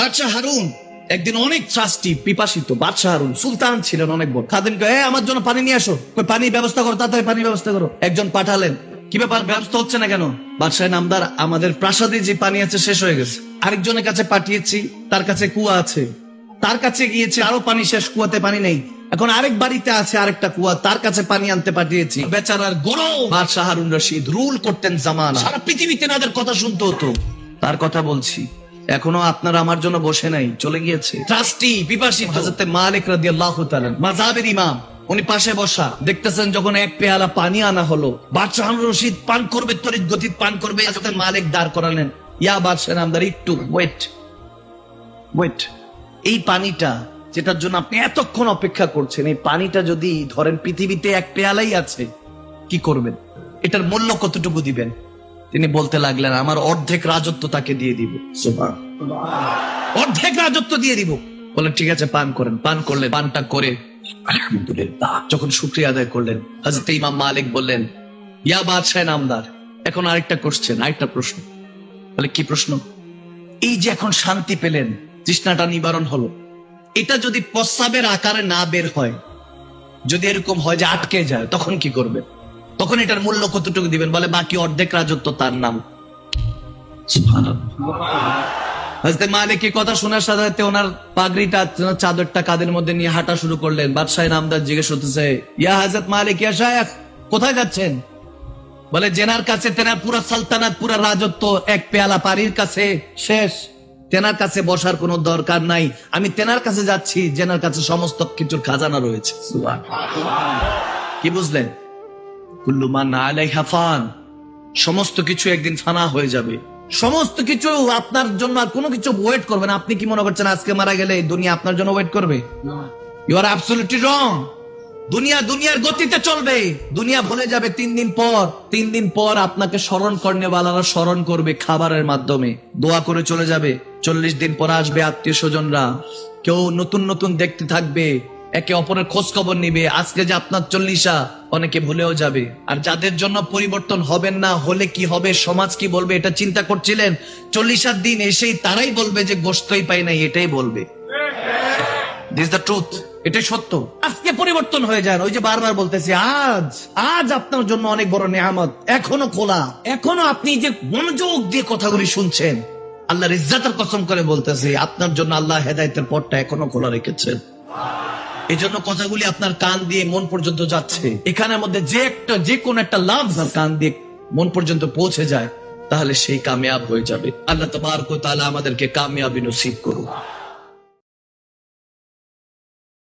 বাদশাহ হারুন একদিন অনেক ট্রাস্টি পিপাসিত বাদশাহ হারুন সুলতান ছিলেন অনেক বড়। খাদেন "এ, আমার জন্য পানি নিয়ে আসো। কই পানি ব্যবস্থা করো তাড়াতাড়ি পানি ব্যবস্থা করো। একজন পাঠালেন কি ব্যাপার ব্যবস্থা হচ্ছে না কেন? বাদশাহ নামদার আমাদের প্রাসাদে যে পানি আছে শেষ হয়ে গেছে। আরেকজনের কাছে পাঠিয়েছি তার কাছে কুয়া আছে। তার কাছে গিয়েছে আরও পানি শেষ কুয়াতে পানি নেই। এখন আরেক বাড়িতে আছে আরেকটা কুয়া তার কাছে পানি আনতে পাঠিয়েছি। বেচারার গরম। বাদশাহ হারুন রশিদ রুল করতেন জামান। সারা পৃথিবীতে নাদের কথা শুনতে হতো। তার কথা বলছি। এখনও আপনারা আমার জন্য বসে নাই চলে গিয়েছে। ট্রাস্টি পিপাসী হাজরতে মালিক রাদিয়াল্লাহু তাআলা মাযহাবের ইমাম উনি পাশে বসা দেখতেছেন যখন এক পেয়ালা পানি আনা হলো বাদশাহ রশিদ পান করবে তরিত গতিত পান করবে হাজরতে মালিক দাঁড় করালেন ইয়া বাদশাহ নামদার একটু ওয়েট ওয়েট এই পানিটা যেটার জন্য আপনি এতক্ষণ অপেক্ষা করছেন এই পানিটা যদি ধরেন পৃথিবীতে এক পেয়ালাই আছে কি করবেন? এটার মূল্য কতটুকু দিবেন? তিনি বলতে লাগলেন, আমার অর্ধেক রাজত্ব তাকে দিয়ে দিব। অর্ধেক রাজত্ব দিয়ে দিব। বলেন ঠিক আছে, পান করেন। পান করলেন, পানটা করে যখন শুক্রিয়া আদায় করলেন হাজরত ইমাম মালিক বললেন, ইয়া বাদশাহ নামদার, এখন আরেকটা কোশ্চেন আরেকটা প্রশ্ন। বলে, কি প্রশ্ন? এই যে এখন শান্তি পেলেন, তৃষ্ণাটা নিবারণ হলো। এটা যদি প্রস্রাবের আকারে না বের হয়, যদি এরকম হয় যে আটকে যায়, তখন কি করবেন? তখন এটার মূল্য কতটুকু দিবেন? বলে বাকি অর্ধেক রাজত্ব তার নাম। মালিক কথা শোনার সাথে সাথে ওনার পাগড়িটা চাদরটা কাদের মধ্যে নিয়ে হাঁটা শুরু করলেন। বাদশাহ নামদার জিজ্ঞেস হতেছে ইয়া হাজরত মালিক, ইয়া শায়েখ, কোথায় যাচ্ছেন? বলে, জেনার কাছে, তেনার সালতানাত রাজত্ব এক পেয়ালা পানির কাছে শেষ। তেনার কাছে বসার কোনো দরকার নাই। আমি তেনার কাছে যাচ্ছি, জেনার কাছে সমস্ত কিছুর খাজানা রয়েছে। কি বুঝলেন? কুল্লুমান সমস্ত কিছু একদিন ফানা হয়ে যাবে। সমস্ত কিছু আপনার জন্য আর কোনো কিছু ওয়েট করবে না। আপনি কি মনে করছেন আজকে মারা গেলে দুনিয়া আপনার জন্য ওয়েট করবে? ইউ আর অ্যাবসলিউটলি রং দুনিয়া দুনিয়ার গতিতে চলবে। দুনিয়া ভুলে যাবে তিন দিন পর। তিন দিন পর আপনাকে স্মরণ করনে বালারা স্মরণ করবে খাবারের মাধ্যমে। দোয়া করে চলে যাবে। চল্লিশ দিন পর আসবে আত্মীয় স্বজনরা। কেউ নতুন নতুন দেখতে থাকবে। একে অপরের খোঁজ খবর নিবে। আজকে যে আপনার চল্লিশা, অনেকে ভুলেও যাবে। আর যাদের জন্য পরিবর্তন হবেন না, হলে কি হবে, সমাজ কি বলবে, এটা চিন্তা করছিলেন? চল্লিশার দিন এসেই তারাই বলবে যে গোস্তই পাই নাই, এটাই বলবে। দিস দ্য ট্রুথ এটাই সত্য। আজকে পরিবর্তন হয়ে যায় ওই যে বারবার বলতেছি, আজ আজ আপনার জন্য অনেক বড় নেয়ামত। এখনও খোলা। এখনও আপনি যে মনোযোগ দিয়ে কথাগুলি শুনছেন, আল্লাহর ইজ্জাতের কসম করে বলতেছি, আপনার জন্য আল্লাহ হেদায়তের পথটা এখনও খোলা রেখেছেন এই জন্য কথাগুলি আপনার কান দিয়ে মন পর্যন্ত যাচ্ছে। এখানের মধ্যে যে একটা যে কোন একটা লাভ কান দিয়ে মন পর্যন্ত পৌঁছে যায় তাহলে সেই কামিয়াব হয়ে যাবে। আল্লাহ তোমার কোথালা আমাদেরকে কামিয়াবি নসিব করুন